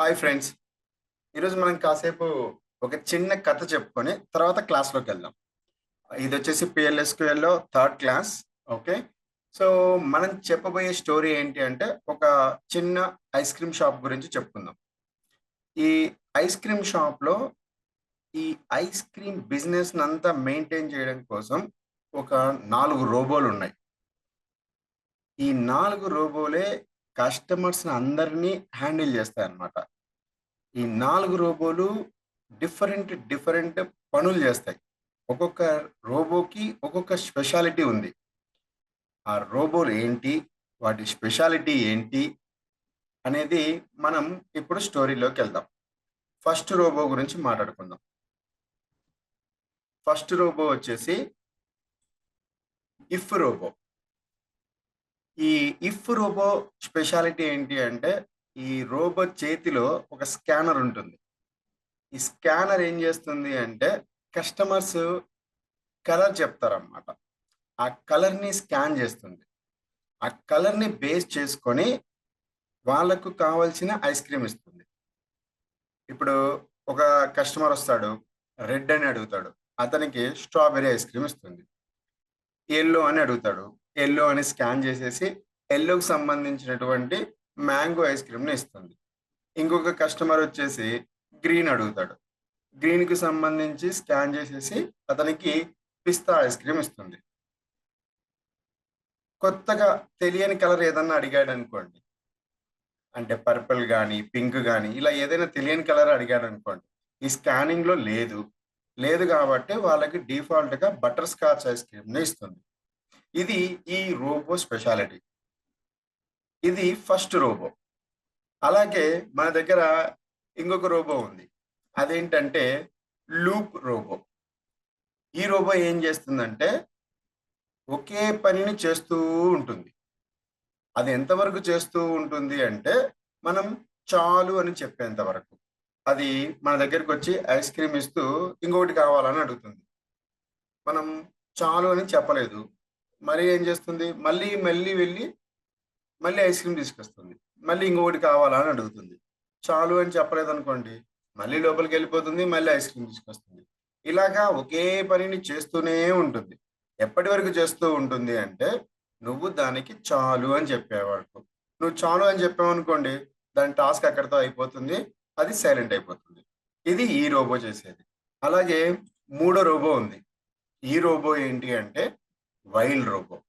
Hi friends ఈరోజు మనం కాసేపు ఒక చిన్న కథ చెప్పుకొని తర్వాత క్లాస్లోకి వెళ్దాం. ఇది వచ్చేసి పిఎల్ఎస్క్యూఎల్లో థర్డ్ క్లాస్ ఓకే సో మనం చెప్పబోయే స్టోరీ ఏంటి అంటే ఒక చిన్న ఐస్ క్రీమ్ షాప్ గురించి చెప్పుకుందాం. ఈ ఐస్ క్రీమ్ షాప్లో ఈ ఐస్ క్రీమ్ బిజినెస్ అంతా మెయింటైన్ చేయడం కోసం ఒక నాలుగు రోబోలు ఉన్నాయి. ఈ నాలుగు రోబోలే కస్టమర్స్ అందరినీ హ్యాండిల్ చేస్తాయి అనమాట ఈ నాలుగు రోబోలు డిఫరెంట్ డిఫరెంట్ పనులు చేస్తాయి. ఒక్కొక్క రోబోకి ఒక్కొక్క స్పెషాలిటీ ఉంది. ఆ రోబోలు ఏంటి? వాటి స్పెషాలిటీ ఏంటి? అనేది మనం ఇప్పుడు స్టోరీలోకి వెళ్దాం. ఫస్ట్ రోబో గురించి మాట్లాడుకుందాం. ఫస్ట్ రోబో వచ్చేసి ఇఫ్ రోబో. ఈ ఇఫ్ రోబో స్పెషాలిటీ ఏంటి అంటే ఈ రోబో చేతిలో ఒక స్కానర్ ఉంటుంది. ఈ స్కానర్ ఏం చేస్తుంది అంటే కస్టమర్స్ కలర్ చెప్తారన్నమాట. ఆ కలర్ని స్కాన్ చేస్తుంది. ఆ కలర్ని బేస్ చేసుకొని వాళ్ళకు కావాల్సిన ఐస్ క్రీమ్ ఇస్తుంది. ఇప్పుడు ఒక కస్టమర్ వస్తాడు రెడ్ అని అడుగుతాడు. అతనికి స్ట్రాబెరీ ఐస్ క్రీమ్ ఇస్తుంది. ఎల్లో అని అడుగుతాడు. ఎల్లో అని స్కాన్ చేసేసి ఎల్లోకి సంబంధించినటువంటి మ్యాంగో ఐస్ క్రీమ్ని ఇస్తుంది. ఇంకొక కస్టమర్ వచ్చేసి గ్రీన్ అడుగుతాడు. గ్రీన్కి సంబంధించి స్కాన్ చేసేసి అతనికి పిస్తా ఐస్ క్రీమ్ ఇస్తుంది. కొత్తగా తెలియని కలర్ ఏదన్నా అడిగాడు అనుకోండి. అంటే పర్పుల్ కానీ పింక్ కానీ ఇలా ఏదైనా తెలియని కలర్ అడిగాడు అనుకోండి. ఈ స్కానింగ్లో లేదు. లేదు కాబట్టి వాళ్ళకి డిఫాల్ట్గా బటర్ స్కాచ్ ఐస్ క్రీమ్ని ఇస్తుంది. ఇది ఈ రోబో స్పెషాలిటీ. ఇది ఫస్ట్ రోబో అలాగే మన దగ్గర ఇంకొక రోబో ఉంది. అదేంటంటే లూప్ రోబో ఈ రోబో ఏం చేస్తుందంటే ఒకే పనిని చేస్తూ ఉంటుంది. అది ఎంతవరకు చేస్తూ ఉంటుంది అంటే మనం చాలు అని చెప్పేంత వరకు. అది మన దగ్గరికి వచ్చి ఐస్ క్రీమ్ ఇస్తూ ఇంకొకటి కావాలని అడుగుతుంది. మనం చాలు అని చెప్పలేదు. మరి ఏం చేస్తుంది? మళ్ళీ మళ్ళీ వెళ్ళి మళ్ళీ ఐస్ క్రీమ్ తీసుకొస్తుంది. మళ్ళీ ఇంకొకటి కావాలని అడుగుతుంది. చాలు అని చెప్పలేదు అనుకోండి మళ్ళీ లోపలికి వెళ్ళిపోతుంది మళ్ళీ ఐస్ క్రీమ్ తీసుకొస్తుంది. ఇలాగా ఒకే పనిని చేస్తూనే ఉంటుంది. ఎప్పటి వరకు చేస్తూ ఉంటుంది అంటే నువ్వు దానికి చాలు అని చెప్పేవాడు నువ్వు చాలు అని చెప్పావనుకోండి దాని టాస్క్ అక్కడితో అయిపోతుంది అది సైలెంట్ అయిపోతుంది. ఇది ఈ రోబో చేసేది. అలాగే మూడో రోబో ఉంది. ఈ రోబో ఏంటి అంటే వైల్డ్ రోబో.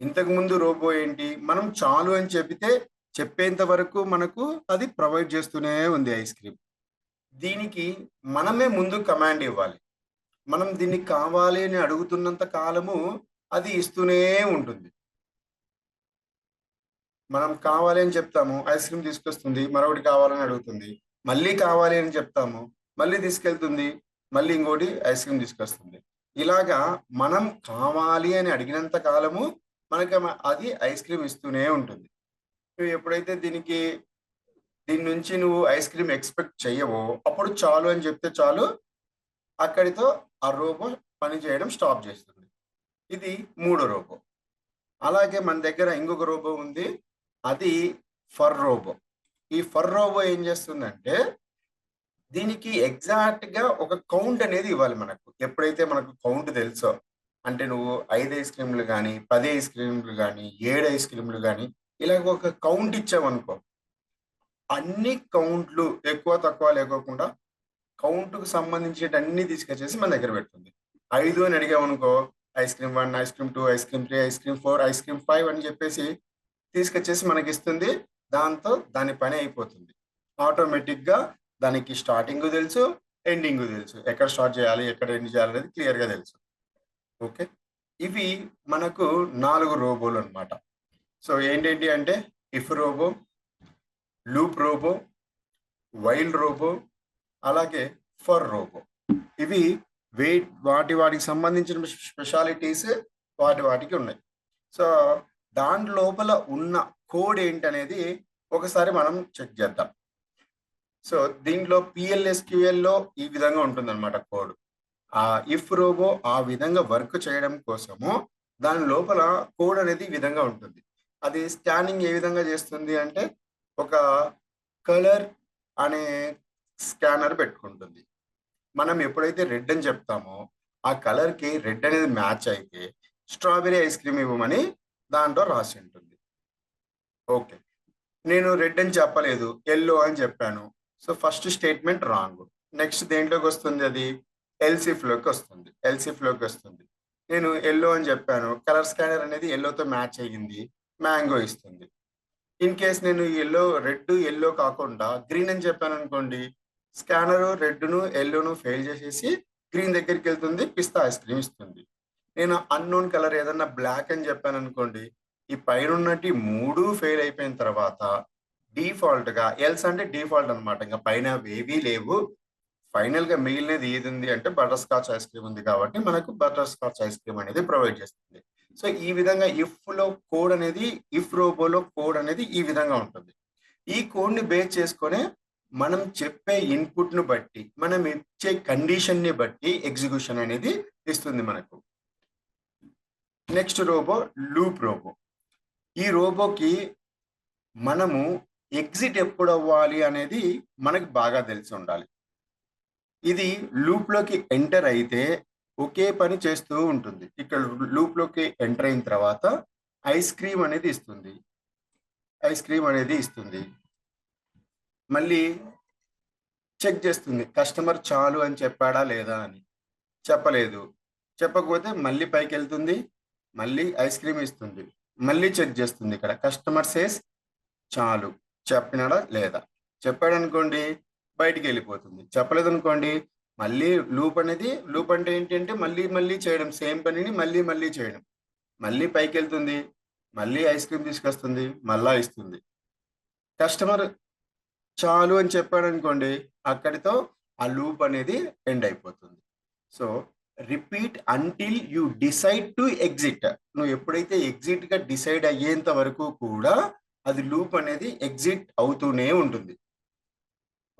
ఇంతకు ముందు రోబో ఏంటి? మనం చాలు అని చెబితే చెప్పేంత వరకు మనకు అది ప్రొవైడ్ చేస్తూనే ఉంది ఐస్ క్రీమ్. దీనికి మనమే ముందు కమాండ్ ఇవ్వాలి. మనం దీన్ని కావాలి అని అడుగుతున్నంత కాలము అది ఇస్తూనే ఉంటుంది. మనం కావాలి అని చెప్తాము ఐస్ క్రీమ్ తీసుకొస్తుంది మరొకటి కావాలని అడుగుతుంది మళ్ళీ కావాలి అని చెప్తాము మళ్ళీ తీసుకెళ్తుంది మళ్ళీ ఇంకోటి ఐస్ క్రీమ్ తీసుకొస్తుంది. ఇలాగా మనం కావాలి అని అడిగినంత కాలము మనకి అది ఐస్ క్రీమ్ ఇస్తూనే ఉంటుంది. నువ్వు ఎప్పుడైతే దీనికి దీని నుంచి నువ్వు ఐస్ క్రీమ్ ఎక్స్పెక్ట్ చెయ్యవో అప్పుడు చాలు అని చెప్తే చాలు అక్కడితో ఆ రోబో పని చేయడం స్టాప్ చేస్తుంది. ఇది మూడో రోబో అలాగే మన దగ్గర ఇంకొక రోబో ఉంది. అది ఫర్ రోబో. ఈ ఫర్ రోబో ఏం చేస్తుందంటే దీనికి ఎగ్జాక్ట్గా ఒక కౌంట్ అనేది ఇవ్వాలి మనకు. ఎప్పుడైతే మనకు కౌంట్ తెలుసో అంటే నువ్వు ఐదు ఐస్ క్రీమ్లు కానీ పది ఐస్ క్రీమ్లు కానీ ఏడు ఐస్ క్రీమ్లు కానీ ఇలాగ ఒక కౌంట్ ఇచ్చామనుకో అన్ని కౌంట్లు ఎక్కువ తక్కువ లేకోకుండా కౌంట్కు సంబంధించిన అన్ని తీసుకొచ్చేసి మన దగ్గర పెడుతుంది. ఐదు అని అడిగామనుకో ice cream one ice cream two ice cream three ice cream four ice cream five అని చెప్పేసి తీసుకొచ్చేసి మనకి ఇస్తుంది దాంతో దాని పని అయిపోతుంది. ఆటోమేటిక్గా దానికి స్టార్టింగ్ తెలుసు ఎండింగ్ తెలుసు. ఎక్కడ స్టార్ట్ చేయాలి ఎక్కడ ఎండ్ చేయాలి అనేది క్లియర్గా తెలుసు. ఓకే ఇవి మనకు నాలుగు రోబోలు అనమాట సో ఏంటేంటి అంటే if robo loop robo while robo అలాగే ఫర్ రోబో ఇవి వెయిట్ వాటి వాటికి సంబంధించిన స్పెషాలిటీస్ వాటి వాటికి ఉన్నాయి. సో దాని లోపల ఉన్న కోడ్ ఏంటనేది ఒకసారి మనం చెక్ చేద్దాం. సో దీంట్లో పిఎల్ఎస్క్యూఎల్లో ఈ విధంగా ఉంటుందన్నమాట కోడ్. ఆ ఇఫ్ రోబో ఆ విధంగా వర్క్ చేయడం కోసము దాని లోపల కోడ్ అనేది ఈ విధంగా ఉంటుంది. అది స్కానింగ్ ఏ విధంగా చేస్తుంది అంటే ఒక కలర్ అనే స్కానర్ పెట్టుకుంటుంది. మనం ఎప్పుడైతే రెడ్ అని చెప్తామో ఆ కలర్కి రెడ్ అనేది మ్యాచ్ అయితే స్ట్రాబెరీ ఐస్ క్రీమ్ ఇవ్వమని దాంట్లో రాసి ఉంటుంది. ఓకే. నేను రెడ్ అని చెప్పలేదు ఎల్లో అని చెప్పాను. So first statement wrong. Next దేంట్లోకి వస్తుంది అది? ఎల్సిఫ్లోకి వస్తుంది. ఎల్సిఫ్లోకి వస్తుంది. నేను ఎల్లో అని చెప్పాను. కలర్ స్కానర్ అనేది ఎల్లోతో మ్యాచ్ అయ్యింది. మ్యాంగో ఇస్తుంది. ఇన్ కేస్ నేను ఎల్లో రెడ్ ఎల్లో కాకుండా గ్రీన్ అని చెప్పాను అనుకోండి స్కానర్ రెడ్ను ఎల్లోను ఫెయిల్ చేసేసి గ్రీన్ దగ్గరికి వెళ్తుంది పిస్తా ఐస్ క్రీమ్ ఇస్తుంది. నేను అన్నోన్ కలర్ ఏదన్నా బ్లాక్ అని చెప్పాను అనుకోండి ఈ పైన మూడు ఫెయిల్ అయిపోయిన తర్వాత డిఫాల్ట్గా ఎల్స్ అంటే డిఫాల్ట్ అన్నమాట. ఇంకా పైన ఏవీ లేవు. ఫైనల్గా మిగిలినది ఏది ఉంది అంటే బటర్ స్కాచ్ ఐస్ క్రీమ్ ఉంది కాబట్టి మనకు బటర్ స్కాచ్ ఐస్ క్రీమ్ అనేది ప్రొవైడ్ చేస్తుంది. సో ఈ విధంగా ఇఫ్లో కోడ్ అనేది ఇఫ్ రోబోలో కోడ్ అనేది ఈ విధంగా ఉంటుంది. ఈ కోడ్ని బేస్ చేసుకొని మనం చెప్పే ఇన్పుట్ను బట్టి మనం ఇచ్చే కండిషన్ని బట్టి ఎగ్జిక్యూషన్ అనేది ఇస్తుంది మనకు. Next robo loop robo. ఈ రోబోకి మనము ఎగ్జిట్ ఎప్పుడు అవ్వాలి అనేది మనకు బాగా తెలిసి ఉండాలి. ఇది లూప్లోకి ఎంటర్ అయితే ఒకే పని చేస్తూ ఉంటుంది. ఇక్కడ లూప్లోకి ఎంటర్ అయిన తర్వాత ఐస్ క్రీమ్ అనేది ఇస్తుంది. ఐస్ క్రీమ్ అనేది ఇస్తుంది. మళ్ళీ చెక్ చేస్తుంది. కస్టమర్ చాలు అని చెప్పాడా లేదా అని. చెప్పలేదు. చెప్పకపోతే మళ్ళీ పైకి వెళ్తుంది. మళ్ళీ ఐస్ క్రీమ్ ఇస్తుంది. మళ్ళీ చెక్ చేస్తుంది ఇక్కడ. కస్టమర్ సేస్ చాలు. చెప్పినాడా? లేదా. చెప్పాడు అనుకోండి బయటికి వెళ్ళిపోతుంది. చెప్పలేదు అనుకోండి మళ్ళీ లూప్ అనేది లూప్ అంటే ఏంటంటే మళ్ళీ మళ్ళీ చేయడం. సేమ్ పనిని మళ్ళీ మళ్ళీ చేయడం. మళ్ళీ పైకి వెళ్తుంది మళ్ళీ ఐస్ క్రీమ్ తీసుకొస్తుంది మళ్ళా ఇస్తుంది. కస్టమర్ చాలు అని చెప్పాడు అనుకోండి అక్కడితో ఆ లూప్ అనేది ఎండ్ అయిపోతుంది. So repeat until you decide to exit. నువ్వు ఎప్పుడైతే ఎగ్జిట్గా డిసైడ్ అయ్యేంత వరకు కూడా అది లూప్ అనేది ఎగ్జిట్ అవుతూనే ఉంటుంది.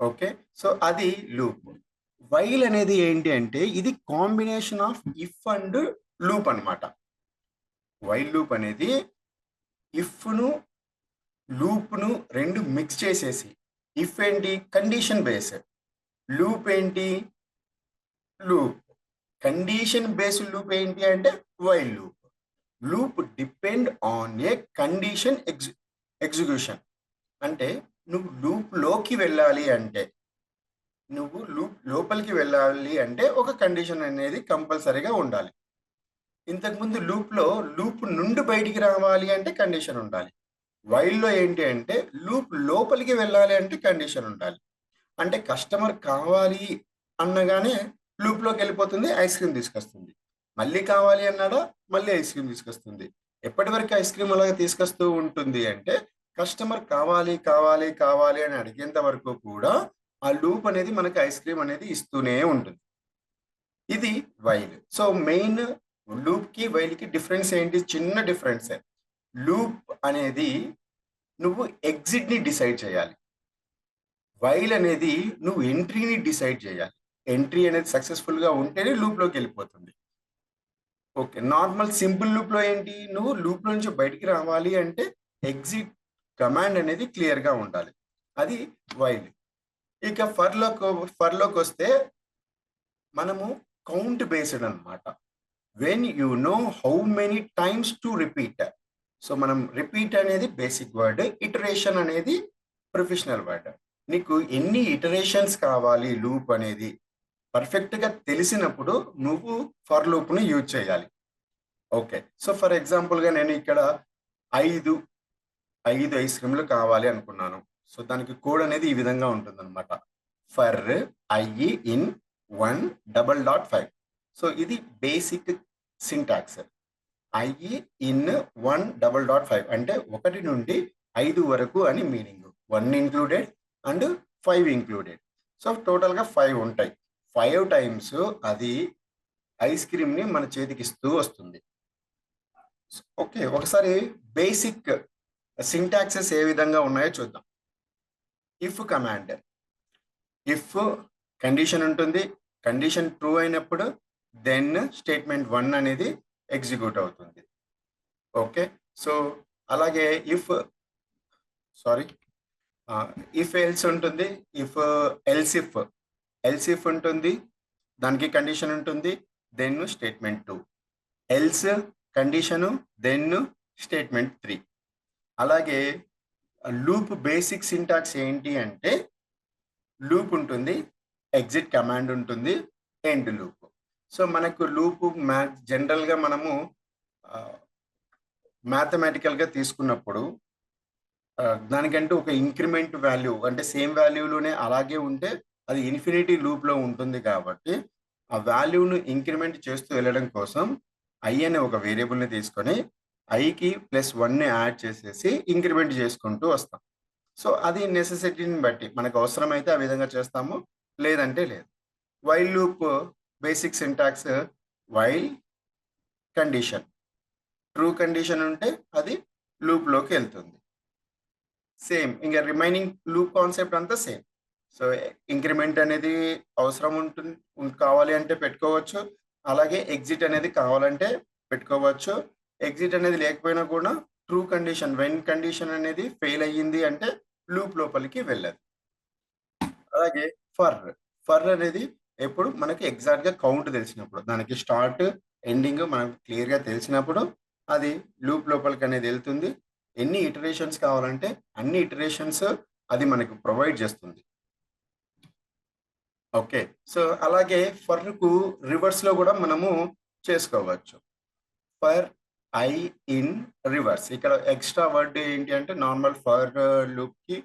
ఓకే? సో అది లూప్. వైల్ అనేది ఏంటి అంటే ఇది combination of if and loop అన్నమాట. వైల్ లూప్ అనేది ఇఫ్ను లూప్ను రెండు మిక్స్ చేసేసి ఇఫ్ ఏంటి? కండిషన్ బేస్డ్ లూప్ ఏంటి? లూప్. కండిషన్ బేస్డ్ లూప్ ఏంటి అంటే while loop. Loop depend on a condition ఎగ్జి execution. అంటే నువ్వు లూప్లోకి వెళ్ళాలి అంటే నువ్వు లూప్ లోపలికి వెళ్ళాలి అంటే ఒక కండిషన్ అనేది కంపల్సరీగా ఉండాలి. ఇంతకుముందు లూప్లో లూప్ నుండి బయటికి రావాలి అంటే కండిషన్ ఉండాలి. వైల్డ్లో ఏంటి అంటే లూప్ లోపలికి వెళ్ళాలి అంటే కండిషన్ ఉండాలి. అంటే కస్టమర్ కావాలి అన్నగానే లూప్లోకి వెళ్ళిపోతుంది ఐస్ క్రీమ్ తీసుకొస్తుంది. మళ్ళీ కావాలి అన్నాడా? మళ్ళీ ఐస్ క్రీమ్ తీసుకొస్తుంది. ఎప్పటి వరకు ఐస్ క్రీమ్ అలాగే తీసుకొస్తూ ఉంటుంది అంటే కస్టమర్ కావాలి కావాలి కావాలి అని అడిగేంత వరకు కూడా ఆ లూప్ అనేది మనకి ఐస్ క్రీమ్ అనేది ఇస్తూనే ఉంటుంది. ఇది వైల్ సో మెయిన్ లూప్కి వైల్కి డిఫరెన్స్ ఏంటి? చిన్న డిఫరెన్స్ లూప్ అనేది నువ్వు ఎగ్జిట్ని డిసైడ్ చేయాలి. వైల్ అనేది నువ్వు ఎంట్రీని డిసైడ్ చేయాలి. ఎంట్రీ అనేది సక్సెస్ఫుల్గా ఉంటేనే లూప్లోకి వెళ్ళిపోతుంది. ఓకే నార్మల్ సింపుల్ లూప్లో ఏంటి? నువ్వు లూప్ నుంచి బయటికి రావాలి అంటే ఎగ్జిట్ కమాండ్ అనేది క్లియర్గా ఉండాలి. అది వైల్. ఇక ఫర్లోకి ఫర్లోకి వస్తే మనము కౌంట్ బేస్డ్ అనమాట when you know how many times to repeat so మనం రిపీట్ అనేది బేసిక్ వర్డ్ ఇటరేషన్ అనేది ప్రొఫెషనల్ వర్డ్ నీకు ఎన్ని ఇటరేషన్స్ కావాలి లూప్ అనేది పర్ఫెక్ట్గా తెలిసినప్పుడు నువ్వు ఫర్ లూప్ని యూజ్ చేయాలి. ఓకే సో ఫర్ ఎగ్జాంపుల్గా నేను ఇక్కడ ఐదు ఐదు ఐస్ క్రీమ్లు కావాలి అనుకున్నాను. సో దానికి కోడ్ అనేది ఈ విధంగా ఉంటుంది అనమాట for I in one double dot five. So ఇది basic syntax. I in one double dot five అంటే ఒకటి నుండి ఐదు వరకు అని meaning. One included and five included. So టోటల్గా ఫైవ్ ఉంటాయి. ఫైవ్ టైమ్స్ అది ఐస్ క్రీమ్ని మన చేతికి ఇస్తూ వస్తుంది. ఓకే ఒకసారి బేసిక్ సింటాక్సెస్ ఏ విధంగా ఉన్నాయో చూద్దాం. ఇఫ్ కమాండ్ ఇఫ్ కండిషన్ ఉంటుంది. కండిషన్ ట్రూ అయినప్పుడు దెన్ స్టేట్మెంట్ వన్ అనేది ఎగ్జిక్యూట్ అవుతుంది. ఓకే సో అలాగే ఇఫ్ సారీ ఇఫ్ ఎల్స్ ఉంటుంది. ఇఫ్ ఎల్సిఫ్ ఎల్సిఫ్ ఉంటుంది. దానికి కండిషన్ ఉంటుంది. Then statement two else condition then statement three అలాగే లూప్ బేసిక్ సింటాక్స్ ఏంటి అంటే లూప్ ఉంటుంది ఎగ్జిట్ కమాండ్ ఉంటుంది ఎండ్ లూప్. సో మనకు లూప్ మ్యాథ్ జనరల్గా మనము మ్యాథమెటికల్గా తీసుకున్నప్పుడు దానికంటే ఒక ఇంక్రిమెంట్ వాల్యూ అంటే సేమ్ వాల్యూలోనే అలాగే ఉంటే అది ఇన్ఫినిటీ లూప్లో ఉంటుంది కాబట్టి ఆ వాల్యూను ఇంక్రిమెంట్ చేస్తూ వెళ్ళడం కోసం ఐ అనే ఒక వేరియబుల్ని తీసుకొని ఐకి ప్లస్ వన్ని యాడ్ చేసేసి ఇంక్రిమెంట్ చేసుకుంటూ వస్తాం. సో అది నెసెసిటీని బట్టి మనకు అవసరమైతే ఆ విధంగా చేస్తాము లేదంటే లేదు. While loop basic syntax while condition. True condition ఉంటే అది లూప్లోకి వెళ్తుంది. సేమ్ ఇంకా రిమైనింగ్ లూప్ కాన్సెప్ట్ అంతా సేమ్. సో ఇంక్రిమెంట్ అనేది అవసరం ఉంటుంది కావాలి అంటే పెట్టుకోవచ్చు అలాగే ఎగ్జిట్ అనేది కావాలంటే పెట్టుకోవచ్చు ఎగ్జిట్ అనేది లేకపోయినా కూడా ట్రూ కండిషన్ వెన్ కండిషన్ అనేది ఫెయిల్ అయ్యింది అంటే లూప్ లోపలికి వెళ్ళదు. అలాగే ఫర్ ఫర్ అనేది ఎప్పుడు మనకి ఎగ్జాక్ట్గా కౌంట్ తెలిసినప్పుడు దానికి స్టార్ట్ ఎండింగ్ మనకు క్లియర్గా తెలిసినప్పుడు అది లూప్ లోపలికి అనేది వెళ్తుంది. ఎన్ని ఇటరేషన్స్ కావాలంటే అన్ని ఇటరేషన్స్ అది మనకు ప్రొవైడ్ చేస్తుంది. ఓకే సో అలాగే ఫర్కు రివర్స్లో రివర్స్లో కూడా మనము చేసుకోవచ్చు. ఫర్ ఐ ఇన్ రివర్స్ ఇక్కడ ఎక్స్ట్రా వర్డ్ ఏంటి అంటే నార్మల్ ఫర్ లుక్కి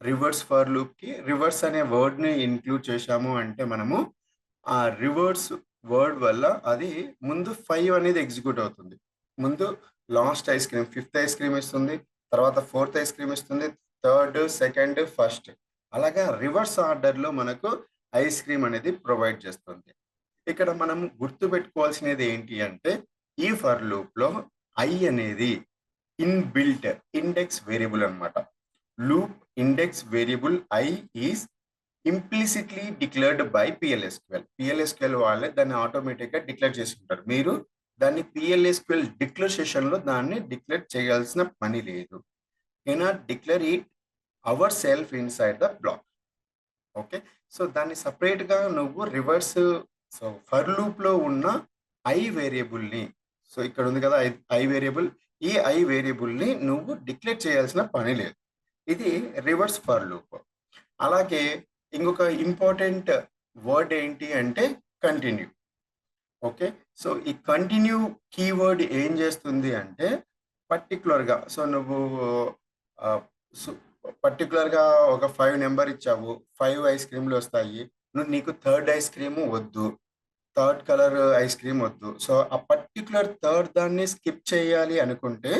రివర్స్ ఫర్ లుక్కి రివర్స్ అనే వర్డ్ని ఇన్క్లూడ్ చేశాము అంటే మనము ఆ రివర్స్ వర్డ్ వల్ల అది ముందు ఫైవ్ అనేది ఎగ్జిక్యూట్ అవుతుంది. ముందు last ice cream fifth ice cream ఇస్తుంది తర్వాత ఫోర్త్ ఐస్ క్రీమ్ ఇస్తుంది థర్డ్ సెకండ్ ఫస్ట్ అలాగా రివర్స్ ఆర్డర్లో మనకు ఐస్ క్రీమ్ అనేది ప్రొవైడ్ చేస్తుంది. ఇక్కడ మనం గుర్తు పెట్టుకోవాల్సినది ఏంటి అంటే ఈ ఫర్ లూప్లో ఐ అనేది ఇన్బిల్ట్ ఇండెక్స్ వేరియబుల్ అన్నమాట. Loop index variable I is implicitly declared by PLSQL PLSQL వాళ్ళే దాన్ని ఆటోమేటిక్గా డిక్లేర్ చేసుకుంటారు. మీరు దాన్ని పిఎల్ఎస్క్యూఎల్ డిక్లేర్ సెషన్లో దాన్ని డిక్లేర్ చేయాల్సిన పని లేదు. Cannot declare it our self inside the block okay so దాన్ని సపరేట్గా నువ్వు రివర్స్ సో ఫర్ లూప్లో ఉన్న ఐ వేరియబుల్ని సో ఇక్కడ ఉంది కదా ఐ వేరియబుల్. ఈ ఐ వేరియబుల్ని నువ్వు డిక్లేర్ చేయాల్సిన పని లేదు. ఇది రివర్స్ ఫర్ లూప్. అలాగే ఇంకొక ఇంపార్టెంట్ వర్డ్ ఏంటి అంటే కంటిన్యూ. ఓకే? సో ఈ కంటిన్యూ కీవర్డ్ ఏం చేస్తుంది అంటే పర్టికులర్గా సో నువ్వు పర్టికులర్గా ఒక ఫైవ్ నెంబర్ ఇచ్చావు. ఫైవ్ ఐస్ క్రీమ్లు వస్తాయి. నువ్వు నీకు థర్డ్ ఐస్ క్రీమ్ వద్దు. థర్డ్ కలర్ ఐస్ క్రీమ్ వద్దు. సో ఆ పర్టికులర్ థర్డ్ దాన్ని స్కిప్ చేయాలి అనుకుంటే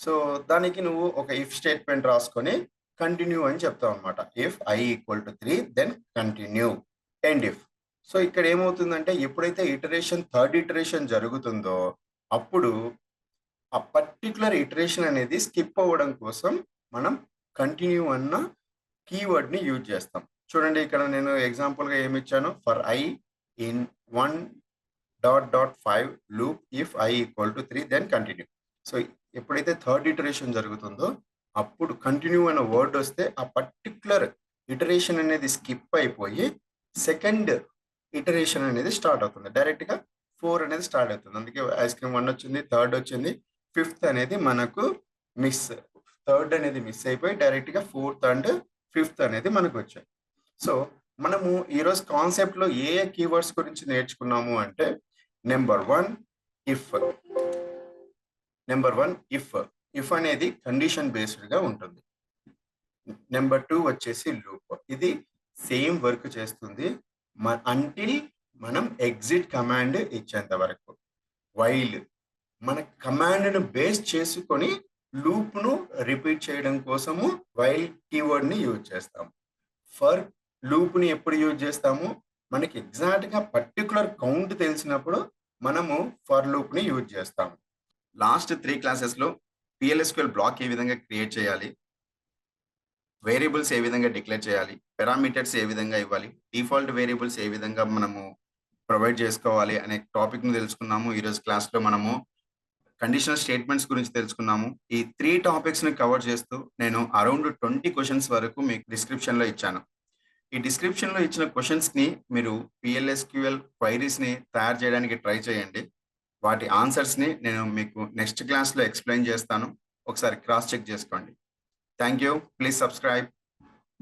సో దానికి నువ్వు ఒక ఇఫ్ స్టేట్మెంట్ రాసుకొని కంటిన్యూ అని చెప్తావు అనమాట if I equal to three then continue and if so ఇక్కడ ఏమవుతుందంటే ఎప్పుడైతే ఇటరేషన్ థర్డ్ ఇటరేషన్ జరుగుతుందో అప్పుడు ఆ పర్టికులర్ ఇటరేషన్ అనేది స్కిప్ అవ్వడం కోసం మనం కంటిన్యూ అన్న కీవర్డ్ని యూజ్ చేస్తాం. చూడండి ఇక్కడ నేను ఎగ్జాంపుల్గా ఏమి ఇచ్చాను? For i in one dot dot five loop if i equal to three then continue so ఎప్పుడైతే థర్డ్ ఇటరేషన్ జరుగుతుందో అప్పుడు కంటిన్యూ అనే వర్డ్ వస్తే ఆ పర్టిక్యులర్ ఇటరేషన్ అనేది స్కిప్ అయిపోయి సెకండ్ ఇటరేషన్ అనేది స్టార్ట్ అవుతుంది. డైరెక్ట్గా ఫోర్ అనేది స్టార్ట్ అవుతుంది. అందుకే ఐస్ క్రీమ్ వన్ వచ్చింది థర్డ్ వచ్చింది ఫిఫ్త్ అనేది మనకు మిస్ థర్డ్ అనేది మిస్ అయిపోయి డైరెక్ట్గా ఫోర్త్ అండ్ ఫిఫ్త్ అనేది మనకు వచ్చాయి. సో మనము ఈరోజు కాన్సెప్ట్లో ఏ ఏ కీవర్డ్స్ గురించి నేర్చుకున్నాము అంటే number one if number one if if అనేది కండిషన్ బేస్డ్గా ఉంటుంది. నెంబర్ టూ వచ్చేసి లూప్ ఇది సేమ్ వర్క్ చేస్తుంది. అంటిల్ మనం ఎగ్జిట్ కమాండ్ ఇచ్చేంత వరకు. వైల్ మన కమాండ్ను బేస్ చేసుకొని లూప్ను రిపీట్ చేయడం కోసము వైల్ కీవర్డ్ని యూజ్ చేస్తాం ఫర్ లూప్ని ఎప్పుడు యూజ్ చేస్తాము? మనకి ఎగ్జాక్ట్గా పర్టికులర్ కౌంట్ తెలిసినప్పుడు మనము ఫర్ లూప్ని యూజ్ చేస్తాము. లాస్ట్ త్రీ క్లాసెస్లో పిఎల్ఎస్క్యూఎల్ బ్లాక్ ఏ విధంగా క్రియేట్ చేయాలి? వేరియబుల్స్ ఏ విధంగా డిక్లేర్ చేయాలి? పారామీటర్స్ ఏ విధంగా ఇవ్వాలి? డిఫాల్ట్ వేరియబుల్స్ ఏ విధంగా మనము ప్రొవైడ్ చేసుకోవాలి అనే టాపిక్ను తెలుసుకున్నాము. ఈరోజు క్లాస్లో మనము కండిషనల్ స్టేట్మెంట్స్ గురించి తెలుసుకున్నాము. ఈ త్రీ టాపిక్స్ని కవర్ చేస్తూ నేను అరౌండ్ ట్వంటీ క్వశ్చన్స్ వరకు మీకు డిస్క్రిప్షన్లో ఇచ్చాను. ఈ డిస్క్రిప్షన్లో ఇచ్చిన క్వశ్చన్స్ని మీరు పిఎల్ఎస్క్యూఎల్ క్వైరీస్ని తయారు చేయడానికి ట్రై చేయండి. వాటి ఆన్సర్స్ని నేను మీకు నెక్స్ట్ క్లాస్లో ఎక్స్ప్లెయిన్ చేస్తాను. ఒకసారి క్రాస్ చెక్ చేసుకోండి. Thank you please subscribe